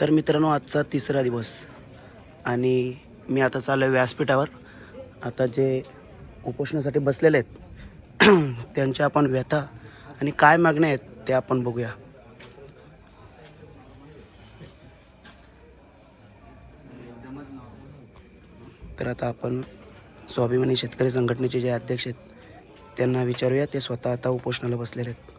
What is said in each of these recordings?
तर मित्रांनो आजचा तिसरा दिवस. आणि मी आता चाललो आहे व्यासपीठावर. आता जे उपोषणासाठी बसलेले आहेत त्यांच्या आपण व्यथा आणि काय मागण्या आहेत ते आपण बघूया. तर आता आपण स्वाभिमानी शेतकरी संघटनेचे जे अध्यक्ष आहेत त्यांना विचारूया. ते स्वतः आता उपोषणाला बसलेले आहेत.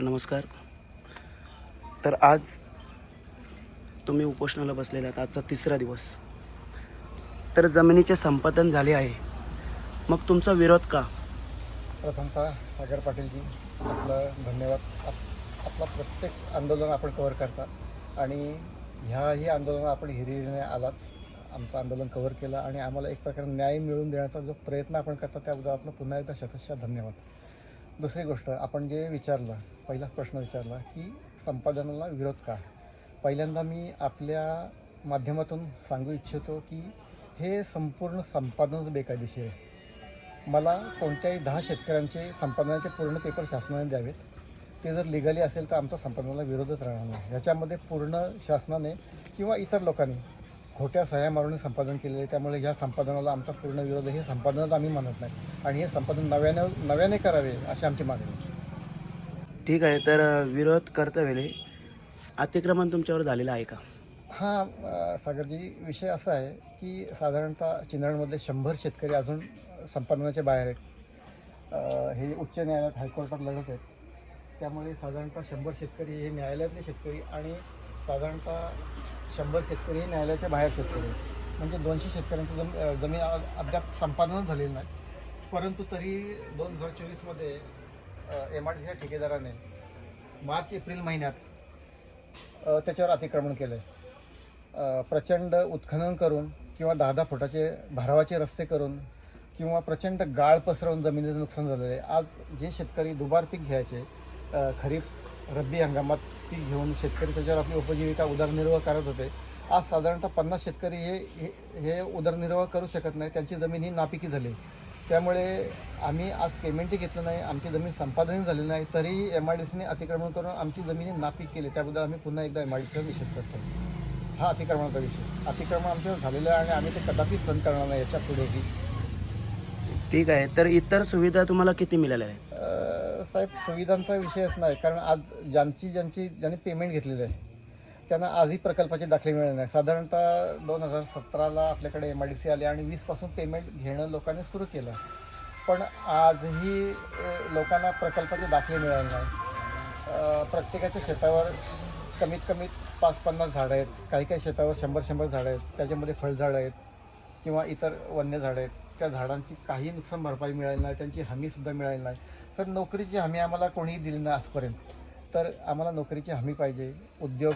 नमस्कार. तर आज तुम्ही उपोषणाला बसलेल्या आहात. आजचा तिसरा दिवस. तर जमिनीचे संपादन झाले आहे. मग तुमचा विरोध का? प्रथमतः सागर पाटीलजी आपलं धन्यवाद. आप आपला प्रत्येक आंदोलन आपण कवर करता. आणि ह्याही आंदोलन आपण हिरिरीने आलात. आमचं आंदोलन कवर केलं. आणि आम्हाला एक प्रकारे न्याय मिळवून देण्याचा जो प्रयत्न आपण करता त्याबद्दल आपलं पुन्हा एकदा शतशः धन्यवाद. दुसरी गोष्ट आपण जे विचारलं पहिलाच प्रश्न विचारला की संपादनाला विरोध का? पहिल्यांदा मी आपल्या माध्यमातून सांगू इच्छितो की हे संपूर्ण संपादनच बेकायदेशीर आहे. मला कोणत्याही दहा शेतकऱ्यांचे संपादनाचे पूर्ण पेपर शासनाने द्यावेत. ते जर लिगली असेल तर आमचा संपादनाला विरोधच राहणार नाही. ह्याच्यामध्ये पूर्ण शासनाने किंवा इतर लोकांनी खोट्या सह्या मारून संपादन केलेले आहे. त्यामुळे ह्या संपादनाला आमचा पूर्ण विरोध आहे. हे संपादनच आम्ही मानत नाही. आणि हे संपादन नव्यानं नव्याने करावे अशी आमची मागणी आहे. ठीक आहे तर विरोध करता वेळी अतिक्रमण तुमच्यावर झालेलं आहे का? हा अ, सागरजी विषय असा आहे की साधारणतः चिंदणमधले शंभर शेतकरी अजून संपादनाच्या बाहेर आहेत. अ, हे उच्च न्यायालयात हायकोर्टात लढत आहेत. त्यामुळे साधारणतः शंभर शेतकरी हे न्यायालयातले शेतकरी आणि साधारणतः शंभर शेतकरी न्यायालयाच्या बाहेर शेतकरी आहेत. म्हणजे दोनशे शेतकऱ्यांची जम जमीन अद्याप संपादनच झालेली नाही. परंतु तरी दोन हजार चोवीसमध्ये एम आर डी ठेकेदाराने मार्च एप्रिल महिन्यात त्याच्यावर अतिक्रमण केलं आहे प्रचंड उत्खनन करून किंवा दहा दहा फुटाचे भारावाचे रस्ते करून किंवा प्रचंड गाळ पसरवून जमिनीचं नुकसान झालेलं आहे. आज जे शेतकरी दुबार पीक घ्यायचे खरीप रब्बी हंगामात पीक घेऊन शेतकरी त्याच्यावर आपली उपजीविका उदरनिर्वाह करत होते. आज साधारणतः पन्नास शेतकरी हे हे- हे उदरनिर्वाह करू शकत नाही. त्यांची जमीन ही नापिकी झाली. त्यामुळे आम्ही आज पेमेंटही घेतलं नाही. आमची जमीन संपादनही झाली नाही. तरी एम आय डी सीने अतिक्रमण करून आमची जमिनी नापीक केली. त्याबद्दल आम्ही पुन्हा एकदा एम आय डी सीचा निषेध करतो हा अतिक्रमणाचा विषय. अतिक्रमण आमच्यावर झालेलं आहे आणि आम्ही ते कदापि सहन करणार नाही. याच्या पुढेही. ठीक आहे. तर इतर सुविधा तुम्हाला किती मिळाल्या आहेत? साहेब सुविधांचा विषयच नाही. कारण आज ज्यांची ज्यांची ज्यांनी पेमेंट घेतलेलं आहे त्यांना आजही प्रकल्पाचे दाखले मिळाले नाही. साधारणतः दोन हजार सतराला आपल्याकडे एम आय डी सी आले आणि वीसपासून पेमेंट घेणं लोकांनी सुरू केलं. पण आजही लोकांना प्रकल्पाचे दाखले मिळाले नाही. प्रत्येकाच्या शेतावर कमीत कमी पाच पन्नास झाडं आहेत. काही काही शेतावर शंभर शंभर झाडं आहेत. त्याच्यामध्ये फळझाडं आहेत किंवा इतर वन्य झाडं आहेत. त्या झाडांची काही नुकसान भरपाई मिळाली नाही. त्यांची हमीसुद्धा मिळाली नाही. तर नोकरीची हमी आम्हाला कोणीही दिली ना आजपर्यंत. तर आम्हाला नोकरीची हमी पाहिजे उद्योग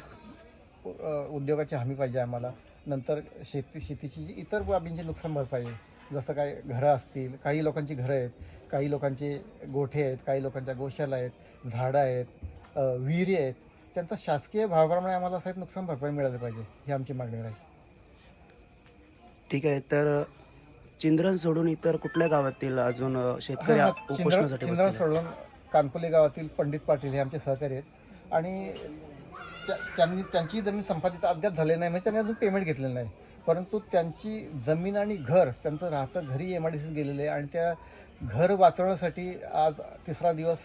उद्योगाची हमी पाहिजे आम्हाला. नंतर शेती शेतीची जी इतर बाबींची नुकसान भरपाई आहे. जसं काय घरं असतील काही लोकांची घरं आहेत काही लोकांचे गोठे आहेत काही लोकांच्या गोशाला आहेत झाडं आहेत विहिरी आहेत. त्यांचा शासकीय भावाप्रमाणे आम्हाला साहेब नुकसान भरपाई मिळाली पाहिजे ही आमची मागणी राहील. ठीक आहे तर चिंद्रन सोडून इतर कुठल्या गावातील अजून शेतकरी हा, आ- चिंद्र- उपोषणासाठी बसलेले आहेत? सोडून कानपुले गावातील पंडित पाटील हे आमचे सहकारी आहेत. आणि त्या- त्यांनी त्यांची जमीन संपादित अद्याप झालेली नाही म्हणजे त्यांनी अजून पेमेंट घेतलेलं नाही. परंतु त्यांची जमीन आणि घर त्यांचं राहतं घरी एम आय डी सीत गेलेलं आहे आणि त्या घर वाचवण्यासाठी आज तिसरा दिवस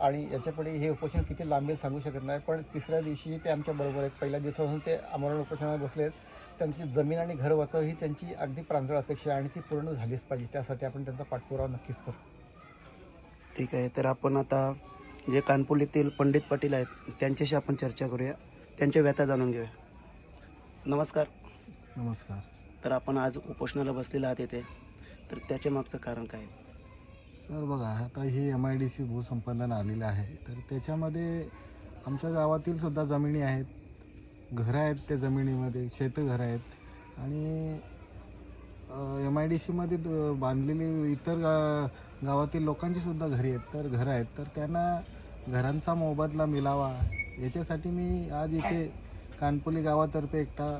आणि याच्यापुढे हे उपोषण किती लांबेल सांगू शकत नाही पण तिसऱ्या दिवशी ते आमच्या बरोबर आहेत. पहिल्या दिवसापासून ते आमरण उपोषणाला बसले आहेत त्यांची जमीन आणि घर वाचव ही त्यांची अगदी प्रांजळ अपेक्षा आहे आणि ती पूर्ण झालीच पाहिजे. त्यासाठी आपण त्यांचा पाठपुरावा नक्कीच करू. ठीक आहे तर आपण आता जे कानपुलीतील पंडित पाटील आहेत त्यांच्याशी आपण चर्चा करूया. त्यांच्या व्यथा जाणून घेऊया. नमस्कार. नमस्कार. तर आपण आज उपोषणाला बसलेला आहात इथे. तर त्याच्या मागचं कारण काय? आहे? सर बघा आता ही एम आय डी सी भूसंपादन आलेलं आहे. तर त्याच्यामध्ये आमच्या गावातील सुद्धा जमिनी आहेत. घरं आहेत त्या जमिनीमध्ये शेतघरं आहेत. आणि एम आय डी सीमध्ये बांधलेली इतर गा गावातील लोकांची सुद्धा घरी आहेत. तर घरं आहेत. तर त्यांना घरांचा मोबदला मिळावा. याच्यासाठी मी आज इथे कानपोली गावातर्फे एकटा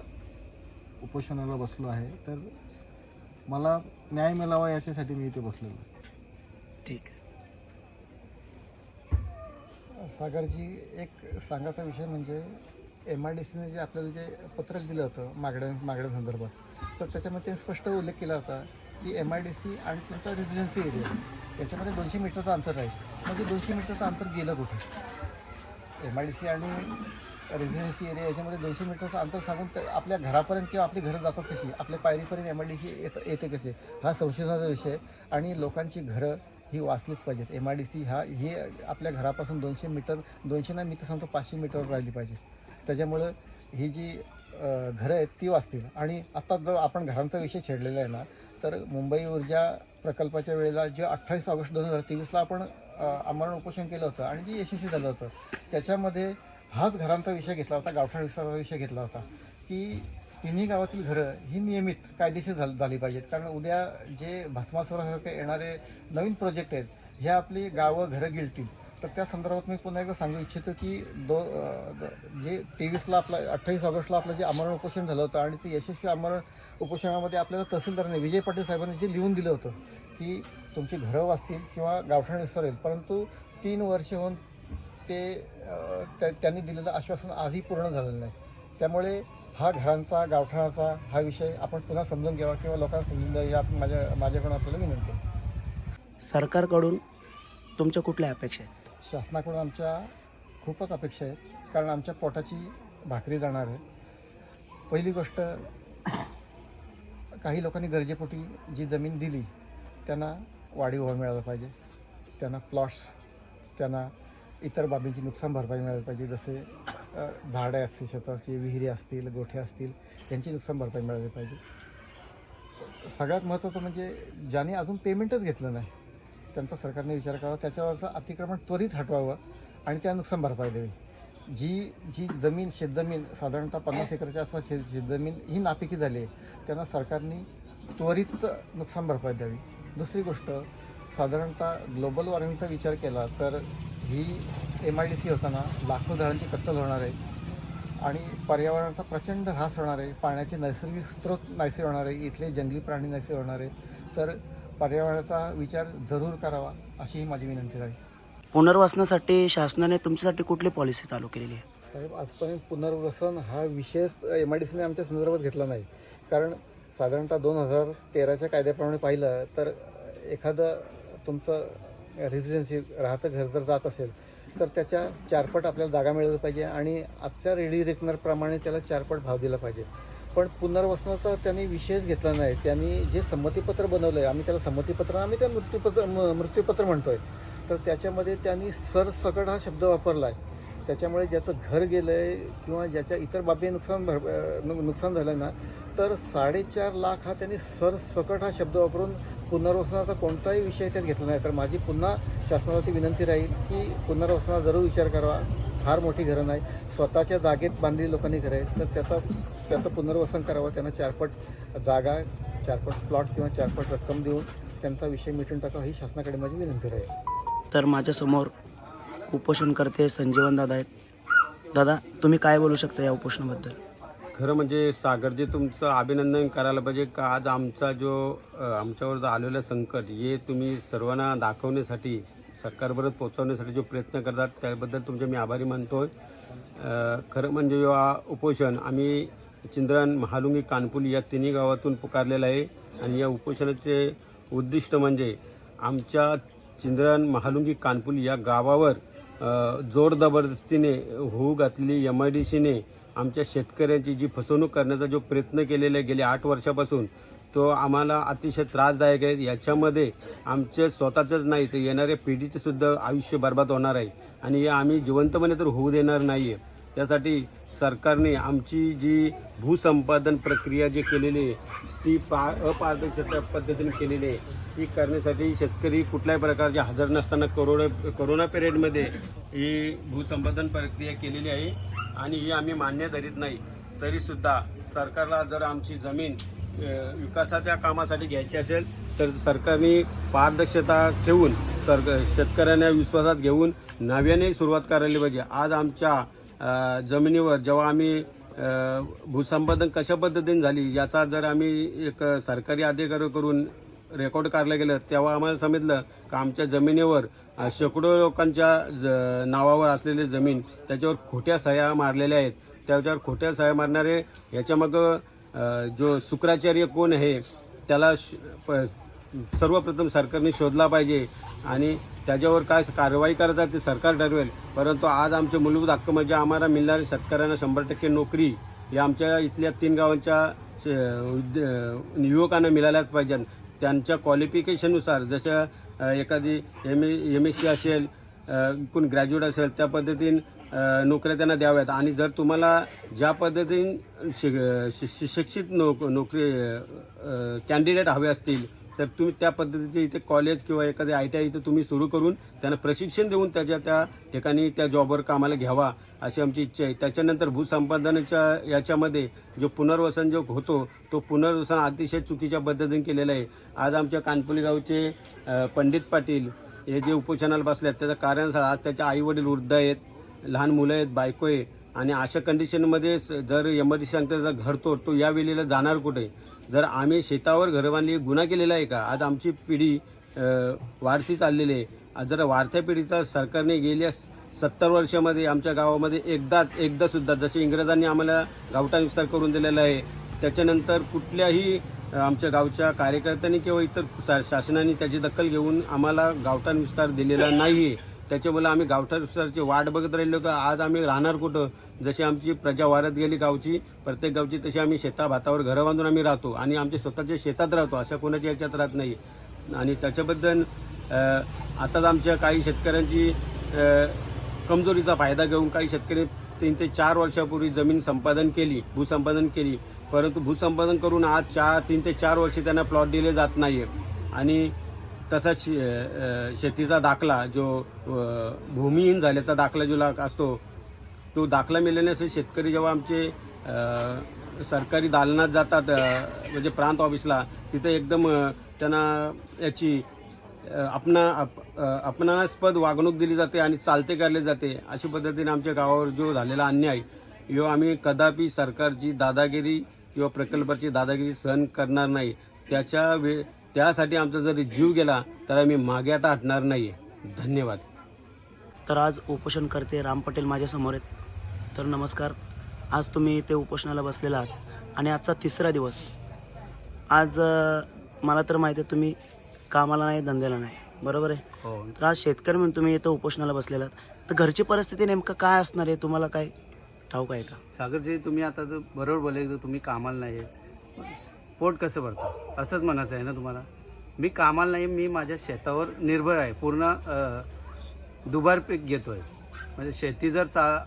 उपोषणाला बसलो आहे. तर मला न्याय मिळावा याच्यासाठी मी इथे बसलेलो आहे. ठीक आहे. सागरजी एक सांगायचा विषय म्हणजे एम आय डी सीने जे आपल्याला जे पत्रक दिलं होतं मागण्या संदर्भात तर त्याच्यामध्ये त्यांनी स्पष्ट उल्लेख केला होता की एम आय डी सी आणि तुमचा रेसिडेन्सी एरिया याच्यामध्ये दोनशे मीटरचं अंतर राहील म्हणजे दोनशे मीटरचं अंतर गेलं कुठे? एम आय डी सी आणि रेसिडेन्सी एरिया याच्यामध्ये दोनशे मीटरचं अंतर सांगून तर आपल्या घरापर्यंत किंवा आपली घरं जातात कशी? आपल्या पायरीपर्यंत एम आय डी सी येत येते कसे? हा संशोधनाचा विषय आहे. आणि लोकांची घरं ही वाचलीच पाहिजेत. एम आय डी सी हा ही आपल्या घरापासून दोनशे मीटर दोनशे नाही मी तर सांगतो पाचशे मीटरवर राहिली पाहिजे. त्याच्यामुळं ही जी घरं आहेत ती वाचतील. आणि आता जर आपण घरांचा विषय छेडलेला आहे ना तर मुंबई ऊर्जा प्रकल्पाच्या वेळेला जे अठ्ठावीस ऑगस्ट दोन हजार तेवीसला आपण आमरण उपोषण केलं होतं आणि जे यशस्वी झालं होतं त्याच्यामध्ये हाच घरांचा विषय घेतला होता गावठाण विस्ताराचा विषय घेतला होता की तिन्ही गावातील घरं ही नियमित कायदेशीर झाल झाली पाहिजेत. कारण उद्या जे भस्मासुरासारखे येणारे नवीन प्रोजेक्ट आहेत हे आपली गावं घरं गिळतील. तर त्या संदर्भात मी पुन्हा एकदा सांगू इच्छितो की दो द- जे तेवीसला आपला अठ्ठावीस ऑगस्टला आपलं जे आमरण उपोषण झालं होतं आणि ते यशस्वी आमरण उपोषणामध्ये आपल्याला तहसीलदारांनी विजय पाटील साहेबांनी जे लिहून दिलं होतं की तुमची घरं वाचतील किंवा गावठाण विसरेल परंतु तीन वर्ष होऊन ते त्या- त्यांनी दिलेलं आश्वासन आजही पूर्ण झालेलं नाही. त्यामुळे हा घरांचा गावठाणाचा हा विषय आपण पुन्हा समजून घ्यावा किंवा लोकांना समजून द्यावा या माझ्या माझ्याकडून आपल्याला विनंती सरकारकडून तुमच्या कुठल्या अपेक्षा आहेत? शासनाकडून आमच्या खूपच अपेक्षा आहेत. कारण आमच्या पोटाची भाकरी जाणार आहे. पहिली गोष्ट काही लोकांनी गरजेपोटी जी जमीन दिली त्यांना वाढीव भाव मिळाला पाहिजे. त्यांना प्लॉट्स त्यांना इतर बाबींची नुकसान भरपाई मिळाली पाहिजे. जसे झाडे असतील शेताची विहिरी असतील गोठे असतील यांची नुकसान भरपाई मिळाली पाहिजे. सगळ्यात महत्त्वाचं म्हणजे ज्याने अजून पेमेंटच घेतलं नाही त्यांचा सरकारने विचार करावा त्याच्यावरचं अतिक्रमण त्वरित हटवावं आणि त्या नुकसान भरपाई द्यावी. जी जी जमीन शेतजमीन साधारणतः पन्नास एकरच्या आसपास शेत शेतजमीन ही नापिकी झाली आहे त्यांना सरकारने त्वरित नुकसान भरपाई द्यावी. दुसरी गोष्ट साधारणतः ग्लोबल वॉर्मिंगचा विचार केला तर ही एम आय डी सी होताना लाखो झाडांची कत्तल होणार आहे आणि पर्यावरणाचा प्रचंड ऱ्हास होणार आहे पाण्याचे नैसर्गिक स्रोत नाहीसे होणार आहे इथले जंगली प्राणी नाहीसे होणार आहे. तर पर्यावरणाचा विचार जरूर करावा अशी ही माझी विनंती आहे पुनर्वसनासाठी शासनाने तुमच्यासाठी कुठली पॉलिसी चालू केलेली आहे? साहेब आजपर्यंत पुनर्वसन हा विषय एम आय डी सीने आमच्या संदर्भात घेतला नाही. कारण साधारणतः दोन हजार तेराच्या कायद्याप्रमाणे पाहिलं तर एखादं तुमचं रेसिडेन्सी राहतं घर जर जात असेल तर त्याच्या चारपट आपल्याला जागा मिळाली पाहिजे आणि आजच्या रेडी रेकनरप्रमाणे त्याला चारपट भाव दिला पाहिजे. पण पुनर्वसनाचा त्यांनी विषयच घेतला नाही. त्यांनी जे संमतीपत्र बनवलं आहे आम्ही त्याला संमतीपत्र आम्ही त्या मृत्यूपत्र म- मृत्यूपत्र म्हणतोय. तर त्याच्यामध्ये त्यांनी सरसकट हा शब्द वापरला आहे त्याच्यामुळे ज्याचं घर गेलं आहे किंवा ज्याच्या इतर बाबी नुकसान भर नुकसान झालं ना तर साडेचार लाख हा त्यांनी सरसकट हा शब्द वापरून पुनर्वसनाचा कोणताही विषय त्यात घेतला नाही. तर माझी पुन्हा शासनावरती विनंती राहील की पुनर्वसना जरूर विचार करावा फार मोठी घरं नाही. स्वतःच्या जागेत बांधलेली लोकांनी घरं आहेत. तर त्याचा त्याचं पुनर्वसन करावं त्यांना चारपट जागा चारपट प्लॉट किंवा चारपट रक्कम देऊन त्यांचा विषय मिटून टाकावा ही शासनाकडे माझी विनंती राहील तर माझ्यासमोर उपोषणकर्ते संजीवन दादा आहेत. दादा तुम्ही काय बोलू शकता या उपोषणाबद्दल? खरं म्हणजे सागरजी तुमचं अभिनंदन करायला पाहिजे का? आज आमचा जो आमच्यावर जो आलेलं संकट हे तुम्ही सर्वांना दाखवण्यासाठी सरकारपर्यंत पोहोचवण्यासाठी जो प्रयत्न करतात त्याबद्दल तुमचे मी आभारी मानतो आहे खरं म्हणजे जो हा उपोषण आम्ही चिंद्रन महालुंगी कानपुली या तिन्ही गावातून पुकारलेलं आहे. आणि या उपोषणाचे उद्दिष्ट म्हणजे आमच्या चिंद्रन महालुंगी कानपुली या गावावर जोर जबरदस्तीने होऊ घातलेली एम आय डी सीने आमच्या शेतकऱ्यांची जी फसवणूक करण्याचा जो प्रयत्न केलेला आहे गेल्या आठ वर्षापासून तो आम्हाला अतिशय त्रासदायक आहे. याच्यामध्ये आमचे स्वतःचंच नाही तर येणाऱ्या पिढीचे सुद्धा आयुष्य बर्बाद होणार आहे. आणि हे आम्ही जिवंतपणे तर होऊ देणार नाही आहे त्यासाठी सरकारने आमची जी भूसंपादन प्रक्रिया जी केलेली आहे ती पा अपारदर्शक पद्धतीने केलेली आहे ती करण्यासाठी शेतकरी कुठल्याही प्रकारचे हजर नसताना करोना करोना पिरियडमध्ये ही भूसंपादन प्रक्रिया केलेली आहे. आणि ही आम्ही मान्य धरीत नाही. तरीसुद्धा सरकारला जर आमची जमीन विकासाच्या कामासाठी घ्यायची असेल तर सरकारने पारदर्शकता ठेवून सर शेतकऱ्यांना विश्वासात घेऊन नव्याने सुरुवात करायला पाहिजे. आज आमच्या जमिनीवर जेव्हा आम्ही भूसंपादन कशा पद्धतीने झाली याचा जर आम्ही एक सरकारी अधिकारी करून रेकॉर्ड काढलं गेलं तेव्हा आम्हाला समजलं का आमच्या जमिनीवर शेकडो लोकांच्या ज नावावर असलेली जमीन त्याच्यावर खोट्या सह्या मारलेल्या आहेत. त्याच्यावर खोट्या सह्या मारणारे याच्यामागं जो शुक्राचार्य कोण आहे त्याला श- प- सर्वप्रथम सरकारने शोधला पाहिजे. आणि त्याच्यावर काय कारवाई करतात ते सरकार ठरवेल. परंतु आज आमचे मूलभूत हक्क म्हणजे आम्हाला मिळणाऱ्या शेतकऱ्यांना शंभर टक्के नोकरी या आमच्या इथल्या तीन गावांच्या युवकांना मिळाल्याच पाहिजेत. त्यांच्या क्वालिफिकेशननुसार जसं एखादी एम एम एस सी असेल कोण ग्रॅज्युएट असेल त्या पद्धतीने नोकऱ्या त्यांना द्याव्यात. आणि जर तुम्हाला ज्या पद्धतीने शि- शि- शिक्षित नोक नोकरी कॅन्डिडेट हवे असतील तर तुम्ही त्या पद्धतीचे इथे कॉलेज किंवा एखाद्या आय टी आय इथं तुम्ही सुरू करून त्यांना प्रशिक्षण देऊन त्याच्या त्या ठिकाणी त्या जॉबवर कामाला घ्यावा अशी आमची इच्छा आहे. त्याच्यानंतर भूसंपादनाच्या याच्यामध्ये जो पुनर्वसन जो होतो तो पुनर्वसन अतिशय चुकीच्या पद्धतीने केलेला आहे. आज आमच्या कानपुली गावचे पंडित पाटील हे जे उपोषणाला बसले आहेत त्याचं कारण आज त्याचे आई वडील वृद्ध आहेत. लहान मुलं आहेत बायको आहे आणि अशा कंडिशनमध्ये जर एमआरटी सांगता घर तोड तो या वेळेला जाणार कुठे? जर आम्ही शेतावर घर बांधली गुन्हा केलेला आहे का? आज आमची पिढी वाढती चाललेली आहे. आज जर वाढत्या पिढीचा सरकारने गेल्या सत्तर वर्षामध्ये आमच्या गावामध्ये एकदाच एकदा सुद्धा जसे इंग्रजांनी आम्हाला गावठाण विस्तार करून दिलेला आहे त्याच्यानंतर कुठल्याही आमच्या गावच्या कार्यकर्त्यांनी किंवा इतर शा- शासनाने त्याची दखल घेऊन आम्हाला गावठाण विस्तार दिलेला नाही आहे त्याच्यामुळे आम्ही गावठाण विस्ताराची वाट बघत राहिलो का आज आम्ही राहणार कुठं? जशी आमची प्रजा वाढत गेली गावची प्रत्येक गावची तशी आम्ही शेता भातावर घरं बांधून आम्ही राहतो. आणि आमच्या स्वतःच्या शेतात राहतो अशा कोणाच्या याच्यात राहत नाही. आणि त्याच्याबद्दल आताच आमच्या काही शेतकऱ्यांची कमजोरीचा फायदा घेऊन काही शेतकरी तीन ते चार वर्षापूर्वी जमीन संपादन केली भूसंपादन केली. परंतु भूसंपादन करून आज चार तीन ते चार वर्ष त्यांना प्लॉट दिले जात नाही आणि तसाच शे- शेतीचा दाखला जो भूमिहीन झाल्याचा दाखला जो असतो तो दाखला मिळण्यासाठी शेतकरी जेव्हा आमचे सरकारी दालनात जातात म्हणजे प्रांत ऑफिसला तिथे एकदम त्यांना याची आपणा आप- वागणूक दिली जाते आणि चालते करले जाते. अशा पद्धतीने आमच्या गावावर जो झालेला अन्याय यो आम्ही कदापि सरकारची दादागिरी किंवा प्रकल्पाची दादागिरी सहन करणार नाही. त्याच्या वे त्यासाठी आमचा जर जीव गेला तर आम्ही मागे आता हटणार नाही धन्यवाद. तर आज उपोषण करते राम पटेल माझ्यासमोर आहेत. तर नमस्कार. आज तुम्ही इथे उपोषणाला बसलेला आहात. आणि आजचा तिसरा दिवस. आज मला तर माहिती आहे तुम्ही कामाला नाही धंद्याला नाही. बरोबर आहे? हो. तर आज शेतकरी म्हणून तुम्ही इथं उपोषणाला बसलेला आहात. तर घरची परिस्थिती नेमकं काय असणार आहे? तुम्हाला काय ठाऊक आहे का? सागरजी तुम्ही आता तर बरोबर बोलले तुम्ही कामाला नाही पोट कसं भरतं? असंच म्हणायचं आहे ना तुम्हाला? मी कामाला नाही मी माझ्या शेतावर निर्भर आहे. पूर्ण दुबार पीक घेतो आहे म्हणजे शेती जर चा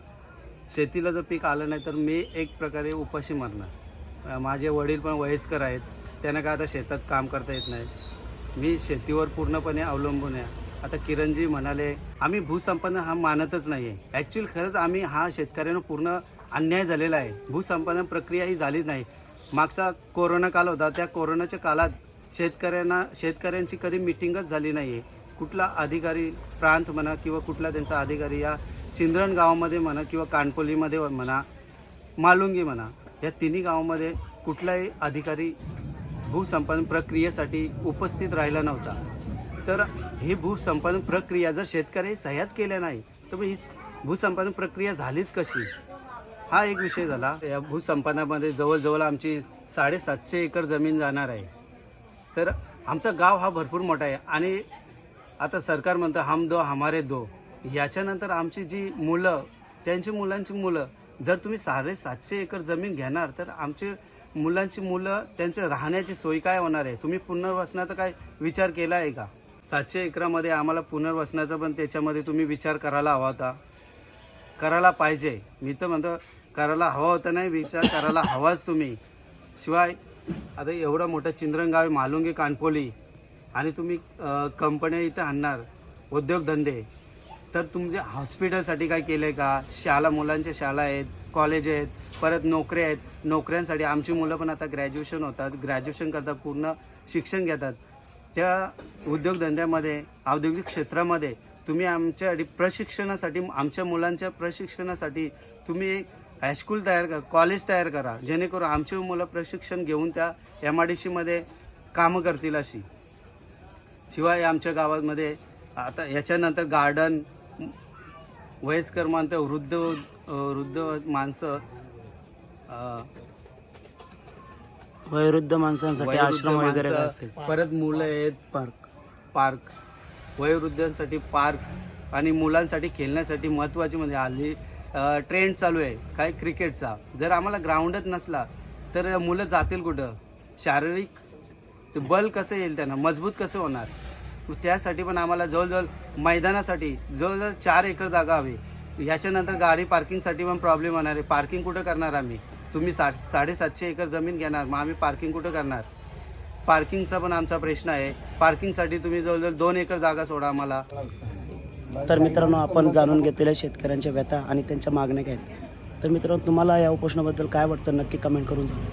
शेतीला जर पीक आलं नाही तर मी एक प्रकारे उपाशी मरणार. माझे वडील पण वयस्कर आहेत. त्यांना काय आता शेतात काम करता येत नाही. मी शेतीवर पूर्णपणे अवलंबून आहे. आता किरणजी म्हणाले आम्ही भूसंपादन हा मानतच नाही आहे ॲक्च्युअली खरंच आम्ही हा शेतकऱ्यांना पूर्ण अन्याय झालेला आहे. भूसंपादन प्रक्रिया ही झालीच नाही. मागचा कोरोना काल होता त्या कोरोनाच्या काळात शेतकऱ्यांना शेतकऱ्यांची कधी मिटिंगच झाली नाही आहे कुठला अधिकारी प्रांत म्हणा किंवा कुठला त्यांचा अधिकारी या चिंद्रण गावामध्ये म्हणा किंवा कानपोलीमध्ये म्हणा मालुंगी म्हणा या तिन्ही गावामध्ये कुठलाही अधिकारी भूसंपादन प्रक्रियेसाठी उपस्थित राहिला नव्हता. तर ही भूसंपादन प्रक्रिया जर शेतकरी सह्याच केल्या नाही तर मग ही भूसंपादन प्रक्रिया झालीच कशी? हा एक विषय झाला. या भूसंपादनामध्ये जवळजवळ आमची साडेसातशे एकर जमीन जाणार आहे. तर आमचा गाव हा भरपूर मोठा आहे आणि आता सरकार म्हणतं हम दो हमारे दो. याच्यानंतर आमची जी मुलं त्यांची मुलांची मुलं जर तुम्ही साडेसातशे एकर जमीन घेणार तर आमचे मुलांची मुलं त्यांचं राहण्याची सोय काय होणार आहे? तुम्ही पुनर्वसनाचा काय विचार केला आहे का? सातशे एकरामध्ये आम्हाला पुनर्वसनाचा पण त्याच्यामध्ये तुम्ही विचार करायला हवा होता. करायला पाहिजे. मी तर म्हणतो करायला हवा होता नाही विचार करायला हवाच तुम्ही. शिवाय आता एवढं मोठं चिंद्रनगाव आहे मालुंगी कानपोली आणि तुम्ही कंपन्या इथं आणणार उद्योगधंदे तर तुमच्या हॉस्पिटलसाठी काय केलं आहे का? शाळा मुलांच्या शाळा आहेत कॉलेज आहेत परत नोकऱ्या आहेत. नोकऱ्यांसाठी आमची मुलं पण आता ग्रॅज्युएशन होतात. ग्रॅज्युएशन करतात पूर्ण शिक्षण घेतात. त्या उद्योगधंद्यामध्ये औद्योगिक क्षेत्रामध्ये तुम्ही आमच्या प्रशिक्षणासाठी आमच्या मुलांच्या प्रशिक्षणासाठी तुम्ही एक हायस्कूल तयार करा कॉलेज तयार करा. जेणेकरून आमची मुलं प्रशिक्षण घेऊन त्या एम आय डी सीमध्ये कामं करतील अशी. शिवाय आमच्या गावामध्ये आता याच्यानंतर गार्डन वयस्कर वृद्ध वृद्ध माणसं वयोवृद्ध माणसांसाठी आश्रम वगैरे असते परत मुलं आहेत पार्क पार्क वयोवृद्धांसाठी पार्क आणि मुलांसाठी खेळण्यासाठी महत्त्वाची म्हणजे हल्ली ट्रेंड चालू आहे काय क्रिकेटचा जर आम्हाला ग्राउंडच नसला तर मुलं जातील कुठं? शारीरिक ते बल कसं येईल त्यांना? मजबूत कसं होणार? त्यासाठी पण आम्हाला जवळजवळ मैदानासाठी जवळजवळ चार एकर जागा हवी. ह्याच्यानंतर गाडी पार्किंगसाठी पण प्रॉब्लेम होणार आहे. पार्किंग कुठं करणार आम्ही? तुम्ही सा साडेसातशे एकर जमीन घेणार मग आम्ही पार्किंग कुठं करणार? पार्किंगचा पण आमचा प्रश्न आहे. पार्किंगसाठी तुम्ही जवळजवळ दोन एकर जागा सोडा आम्हाला. तर मित्रांनो आपण जाणून घेतलेल्या शेतकऱ्यांच्या व्यथा आणि त्यांच्या मागण्या काय तर मित्रांनो तुम्हाला या उपोषणाबद्दल काय वाटतं? नक्की कमेंट करून सांगा.